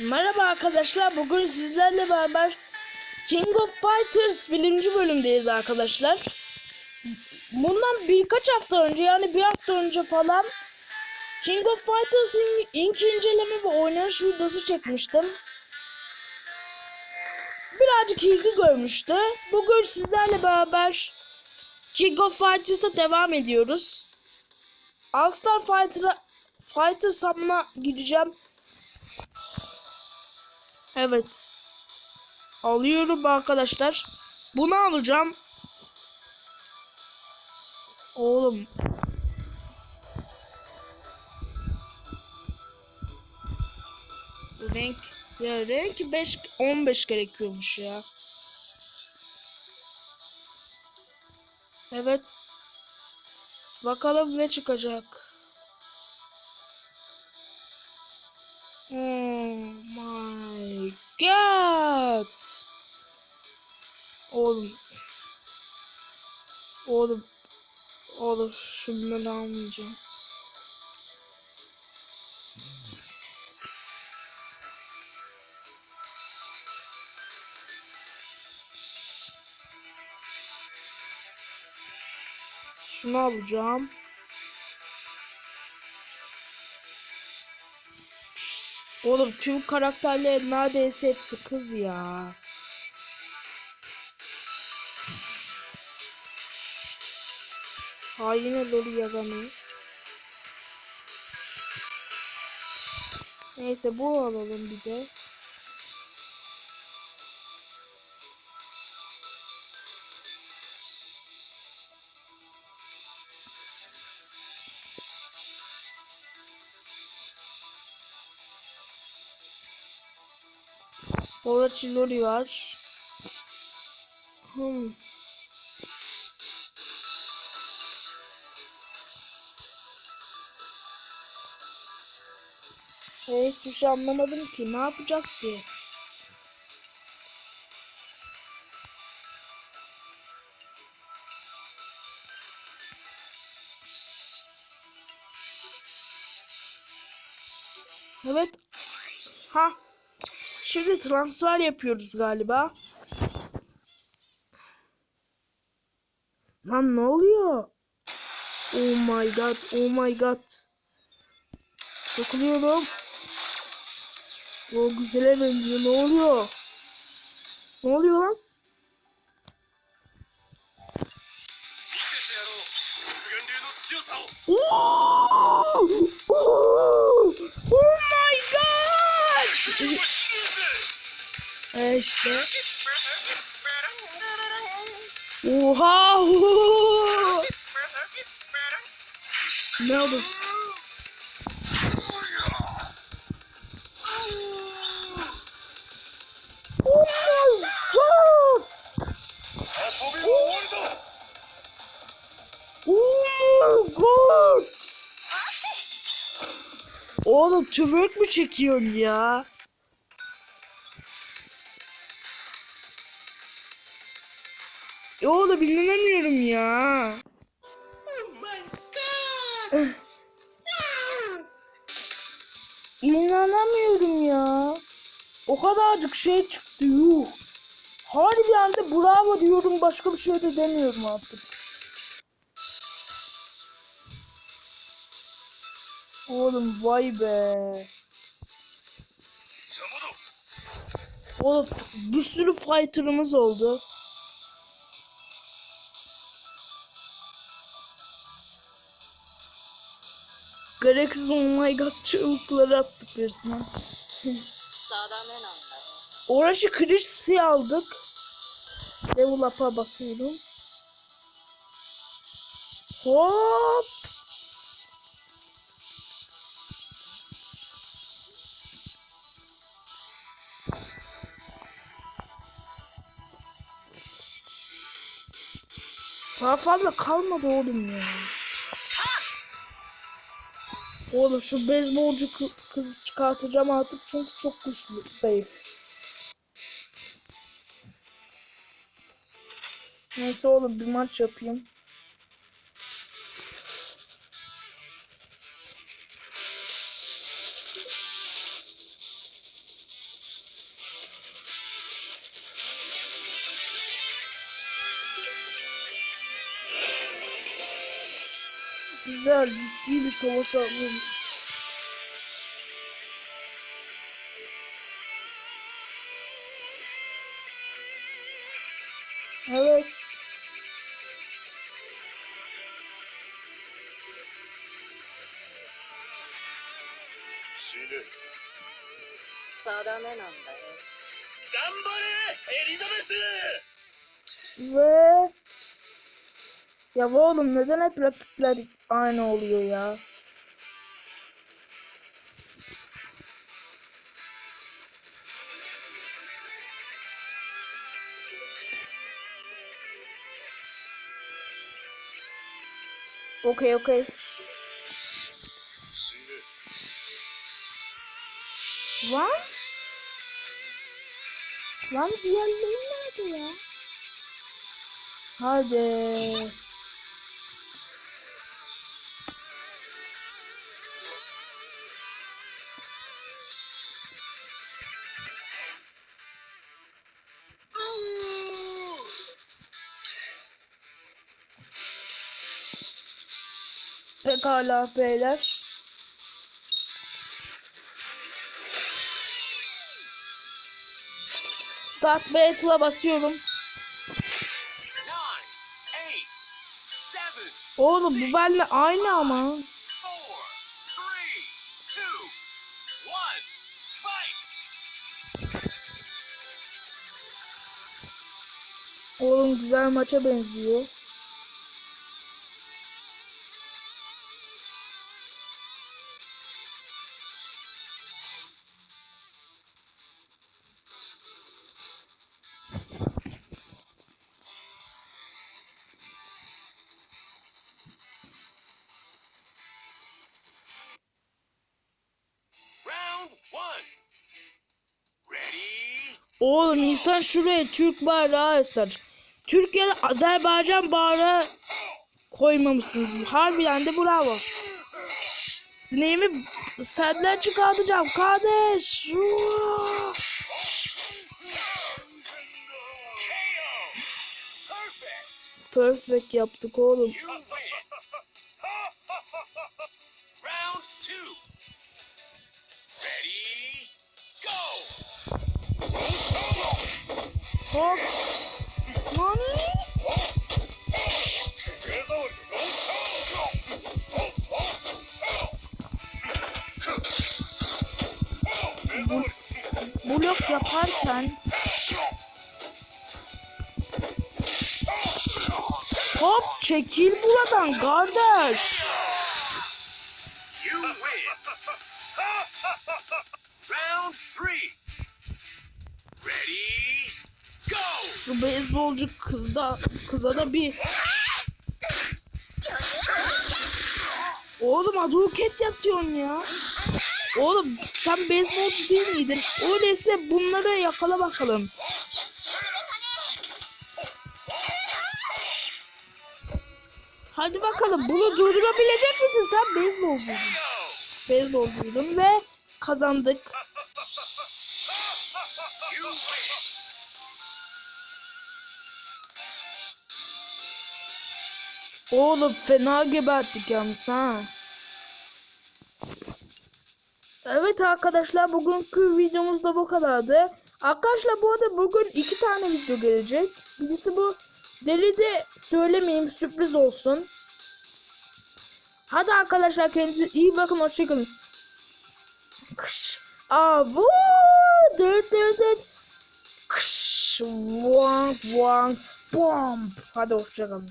Merhaba arkadaşlar. Bugün sizlerle beraber King of Fighters birinci bölümdeyiz arkadaşlar. Bundan birkaç hafta önce yani bir hafta önce falan King of Fighters'ın ilk inceleme ve oynanış videosu çekmiştim. Birazcık ilgi görmüştü. Bugün sizlerle beraber King of Fighters'a devam ediyoruz. All Star Fighter'a Fighter Sam'ına gideceğim. Evet. Alıyorum arkadaşlar. Bunu alacağım. Oğlum. Renk ya renk 5 15 gerekiyormuş ya. Evet. Bakalım ne çıkacak. Oh my god. Oğlum. Oğlum. Oğlum şunları almayacağım. Şunu alacağım. Oğlum tüm karakterler neredeyse hepsi kız ya. Ha yine Loli Yagami. Neyse bu alalım bir de. Orada Loli var. Hmm. Şey, hiçbir şey anlamadım ki. Ne yapacağız ki? Evet. Ha. Şimdi transfer yapıyoruz galiba. Lan ne oluyor? Oh my god, oh my god. Takılıyorum. O güzele benziyor. Ne oluyor? Ne oluyor lan? Oo! Oo! Oo! esta o Oha! ne oldu? Oğlum twerk mü çekiyorsun ya? E oğlum inanamıyorum ya. İnanamıyorum ya. O kadarcık şey çıktı yuh. Harbiden de bravo diyorum başka bir şey de demiyorum artık. Oğlum vay be. Oğlum bir sürü fighter'ımız oldu. Gereksiz oh my god çığlıkları attık resmen. Sağdan ben aldım. Orası Chris'i aldık. Level up'a basıyorum. Hop. Daha fazla kalmadı oğlum ya. Oğlum şu beyzbolcu kı- kızı çıkartacağım artık çünkü çok güçlü, zayıf. Neyse oğlum bir maç yapayım. güzel ciddi bir savaş aldım. Evet. Sağdan en anda. Zambare! Elizabeth'ı! Ve ya oğlum neden hep rakipler aynı oluyor ya? Okey okey. Lan? Lan diğerleri nerede ya? Hadi. Pekala beyler. Start battle'a basıyorum. Oğlum bu benimle aynı ama. Oğlum güzel maça benziyor. Oğlum insan şuraya Türk bayrağı eser. Türkiye'de Azerbaycan bayrağı koymamışsınız. Harbiden de bravo. Sineğimi senden çıkartacağım kardeş. Perfect! Perfect yaptık oğlum. Hop. Nani? Bu, blok yaparken Hop çekil buradan kardeş. Şu beyzbolcu kızda kıza da bir Oğlum aduket yatıyorsun ya. Oğlum sen beyzbolcu değil miydin? Öyleyse bunları yakala bakalım. Hadi bakalım bunu durdurabilecek misin? Sen beyzbolcuydun. Beyzbolcuydun ve kazandık. Oğlum fena geberttik yalnız ha. Evet arkadaşlar bugünkü videomuz da bu kadardı. Arkadaşlar bu arada bugün iki tane video gelecek. Birisi bu deli de söylemeyeyim sürpriz olsun. Hadi arkadaşlar kendinize iyi bakın hoşçakalın. Kış. Aa vu. Dört dört dört. Kış. Wang wang. Bomb. Hadi hoşçakalın.